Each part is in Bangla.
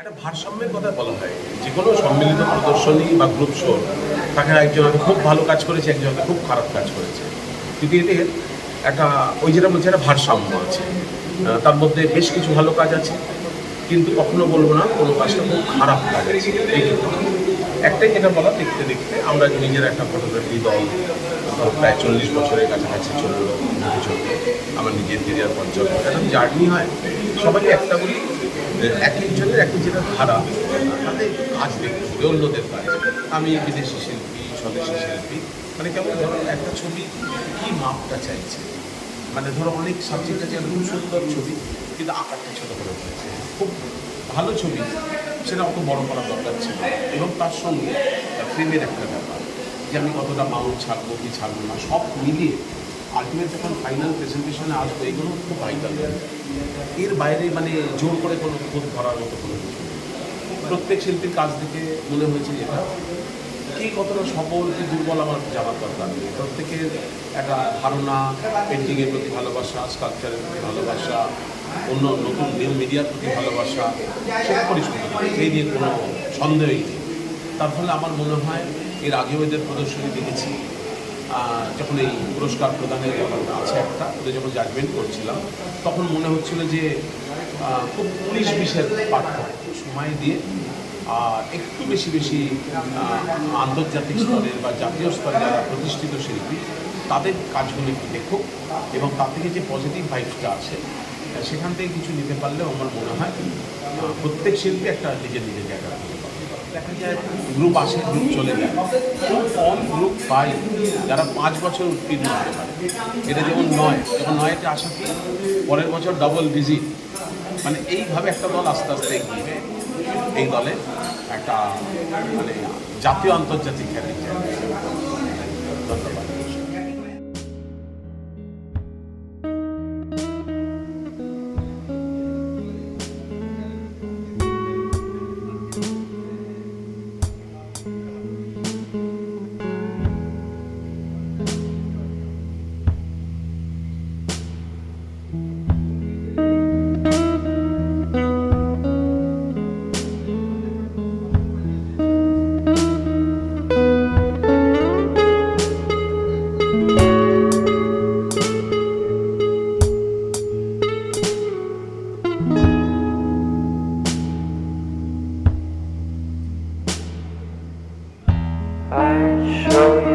একটা ভারসাম্যের কথা বলা হয়। যে কোনো সম্মিলিত প্রদর্শনী বা গ্রুপ শো তাকে একজন খুব ভালো কাজ করেছে, একজন খুব খারাপ কাজ করেছে। কিন্তু এদের একটা, ওই যেটা বলছে, একটা ভারসাম্য আছে। তার মধ্যে বেশ কিছু ভালো কাজ আছে, কিন্তু কখনো বলব না, কোনো কাজটা খুব খারাপ কাজ আছে। একটাই যেটা বলা, দেখতে দেখতে আমরা নিজের একটা ফটোগ্রাফি দল প্রায় চল্লিশ বছরের কাছাকাছি চলল চলতে আমার নিজের কেরিয়ার পঞ্চম একটা জার্নি হয়, সবাই একটা বলি এক একজনের এক যেটা ধারা তাদের কাজ অন্যদের কাজ আমি বিদেশি শিল্পী, স্বদেশি শিল্পী মানে কেমন ধরো একটা ছবি কী মাপটা চাইছে? মানে ধরো অনেক সাবজেক্ট আছে খুব সুন্দর ছবি, কিন্তু আকারটা ছোটো করে ফেলেছে খুব ভালো ছবি, সেটা অত বড় করার দরকার ছিল এবং তার সঙ্গে ফ্রেমের একটা ব্যাপার, যে আমি কতটা মাউন্ট ছাড়বো, কি ছাড়বো না, সব মিলিয়ে আলটিমেট যখন ফাইনাল প্রেজেন্টেশনে আসবে, এগুলো খুব ভাইটাল এর বাইরে মানে জোর করে কোনো খুদ করার মতো কোনো কিছু প্রত্যেক শিল্পীর কাজ দেখে মনে হয়েছে যেটা কে কতটা সফল, কি দুর্বল আমার জানার দরকার নেই। প্রত্যেকের একটা ধারণা পেন্টিংয়ের প্রতি ভালোবাসা স্কাল্পচারের প্রতি ভালোবাসা, অন্য নতুন নিউ মিডিয়ার প্রতি ভালোবাসা সেটা পরিষ্কার। এই নিয়ে কোনো সন্দেহই নেই। তার ফলে আমার মনে হয়, এর আগেও এদের প্রদর্শনী দেখেছি। যখন এই পুরস্কার প্রদানের ব্যাপারটা আছে একটা, ওদের যখন জাজমেন্ট করছিলাম, তখন মনে হচ্ছিল যে খুব পুলিশ বিশের পার্থক্য সময় দিয়ে, আর একটু বেশি বেশি আন্তর্জাতিক স্তরের বা জাতীয় স্তরে যারা প্রতিষ্ঠিত শিল্পী, তাদের কাজগুলো একটু দেখুক এবং তার থেকে যে পজিটিভ ভাইবসটা আছে, সেখান থেকে কিছু নিতে পারলে আমার মনে হয় প্রত্যেক শিল্পী একটা নিজের নিজের জায়গা। দেখা যায় গ্রুপ আসে গ্রুপ চলে যায়। খুব কম গ্রুপ পাই যারা পাঁচ বছর উত্তীর্ণ হতে পারে। এটা যেমন নয় যখন নয়তে আসা কি? পরের বছর ডবল ডিজিট মানে এইভাবে একটা দল আস্তে আস্তে এগিয়ে যায়। এই দলে একটা মানে জাতীয় আন্তর্জাতিক খেলা ধন্যবাদ। Show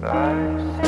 thy